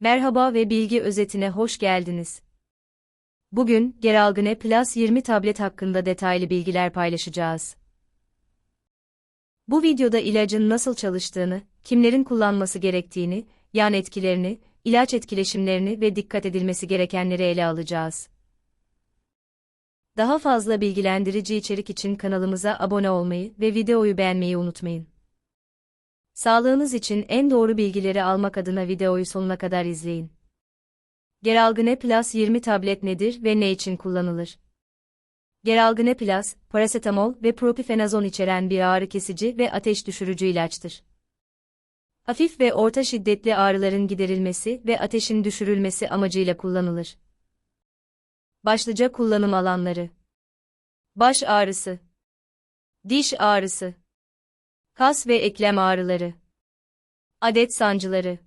Merhaba ve bilgi özetine hoş geldiniz. Bugün, Geralgine Plus 20 tablet hakkında detaylı bilgiler paylaşacağız. Bu videoda ilacın nasıl çalıştığını, kimlerin kullanması gerektiğini, yan etkilerini, ilaç etkileşimlerini ve dikkat edilmesi gerekenleri ele alacağız. Daha fazla bilgilendirici içerik için kanalımıza abone olmayı ve videoyu beğenmeyi unutmayın. Sağlığınız için en doğru bilgileri almak adına videoyu sonuna kadar izleyin. Geralgine Plus 20 tablet nedir ve ne için kullanılır? Geralgine Plus, parasetamol ve propifenazon içeren bir ağrı kesici ve ateş düşürücü ilaçtır. Hafif ve orta şiddetli ağrıların giderilmesi ve ateşin düşürülmesi amacıyla kullanılır. Başlıca kullanım alanları Baş ağrısı Diş ağrısı Kas ve eklem ağrıları. Adet sancıları.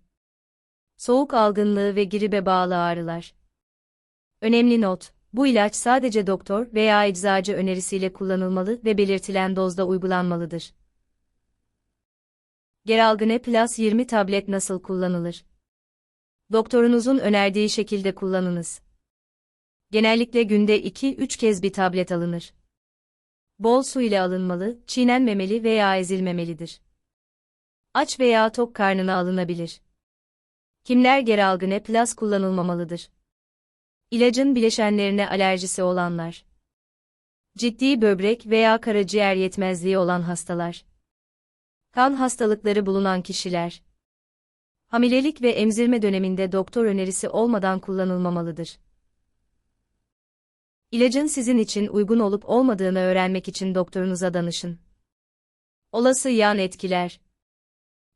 Soğuk algınlığı ve gribe bağlı ağrılar. Önemli not, bu ilaç sadece doktor veya eczacı önerisiyle kullanılmalı ve belirtilen dozda uygulanmalıdır. Geralgine Plus 20 tablet nasıl kullanılır? Doktorunuzun önerdiği şekilde kullanınız. Genellikle günde 2-3 kez bir tablet alınır bol su ile alınmalı, çiğnenmemeli veya ezilmemelidir. Aç veya tok karnına alınabilir. Kimler geralgine plus kullanılmamalıdır? İlacın bileşenlerine alerjisi olanlar. Ciddi böbrek veya karaciğer yetmezliği olan hastalar. Kan hastalıkları bulunan kişiler. Hamilelik ve emzirme döneminde doktor önerisi olmadan kullanılmamalıdır. İlacın sizin için uygun olup olmadığını öğrenmek için doktorunuza danışın. Olası yan etkiler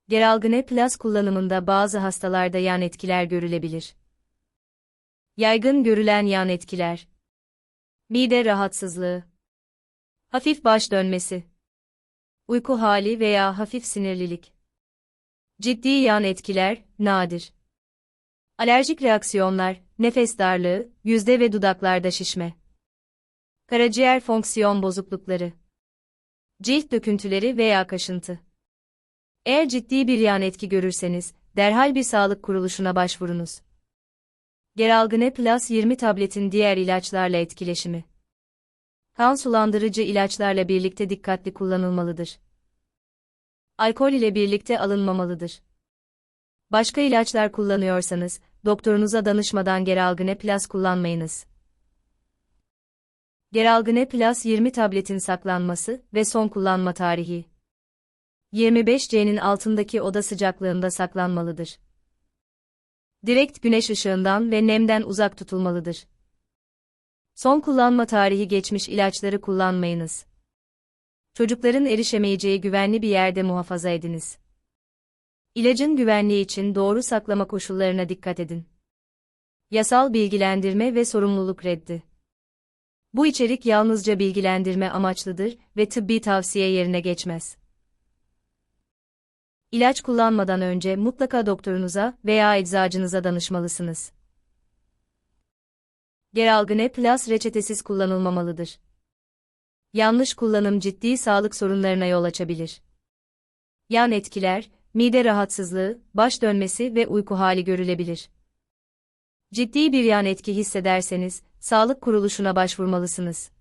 Geralgine Plus kullanımında bazı hastalarda yan etkiler görülebilir. Yaygın görülen yan etkiler Mide rahatsızlığı Hafif baş dönmesi Uyku hali veya hafif sinirlilik Ciddi yan etkiler, nadir. Alerjik reaksiyonlar, nefes darlığı, yüzde ve dudaklarda şişme. Karaciğer fonksiyon bozuklukları. Cilt döküntüleri veya kaşıntı. Eğer ciddi bir yan etki görürseniz, derhal bir sağlık kuruluşuna başvurunuz. Geralgine Plus 20 tabletin diğer ilaçlarla etkileşimi. Kan sulandırıcı ilaçlarla birlikte dikkatli kullanılmalıdır. Alkol ile birlikte alınmamalıdır. Başka ilaçlar kullanıyorsanız, doktorunuza danışmadan Geralgine Plus kullanmayınız. Geralgine Plus 20 tabletin saklanması ve son kullanma tarihi. 25C'nin altındaki oda sıcaklığında saklanmalıdır. Direkt güneş ışığından ve nemden uzak tutulmalıdır. Son kullanma tarihi geçmiş ilaçları kullanmayınız. Çocukların erişemeyeceği güvenli bir yerde muhafaza ediniz. İlacın güvenliği için doğru saklama koşullarına dikkat edin. Yasal bilgilendirme ve sorumluluk reddi. Bu içerik yalnızca bilgilendirme amaçlıdır ve tıbbi tavsiye yerine geçmez. İlaç kullanmadan önce mutlaka doktorunuza veya eczacınıza danışmalısınız. Geralgine Plus reçetesiz kullanılmamalıdır. Yanlış kullanım ciddi sağlık sorunlarına yol açabilir. Yan etkiler, mide rahatsızlığı, baş dönmesi ve uyku hali görülebilir. Ciddi bir yan etki hissederseniz, sağlık kuruluşuna başvurmalısınız.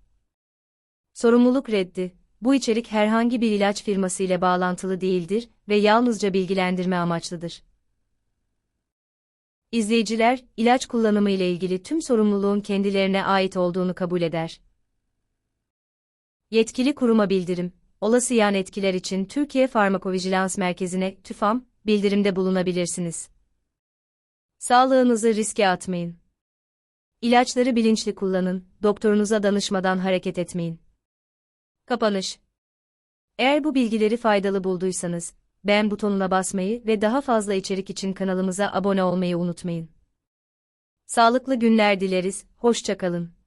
Sorumluluk reddi. Bu içerik herhangi bir ilaç firması ile bağlantılı değildir ve yalnızca bilgilendirme amaçlıdır. İzleyiciler, ilaç kullanımı ile ilgili tüm sorumluluğun kendilerine ait olduğunu kabul eder. Yetkili kuruma bildirim. Olası yan etkiler için Türkiye Farmakovijilans Merkezi'ne TÜFAM bildirimde bulunabilirsiniz. Sağlığınızı riske atmayın. İlaçları bilinçli kullanın, doktorunuza danışmadan hareket etmeyin. Kapanış Eğer bu bilgileri faydalı bulduysanız, beğen butonuna basmayı ve daha fazla içerik için kanalımıza abone olmayı unutmayın. Sağlıklı günler dileriz, hoşçakalın.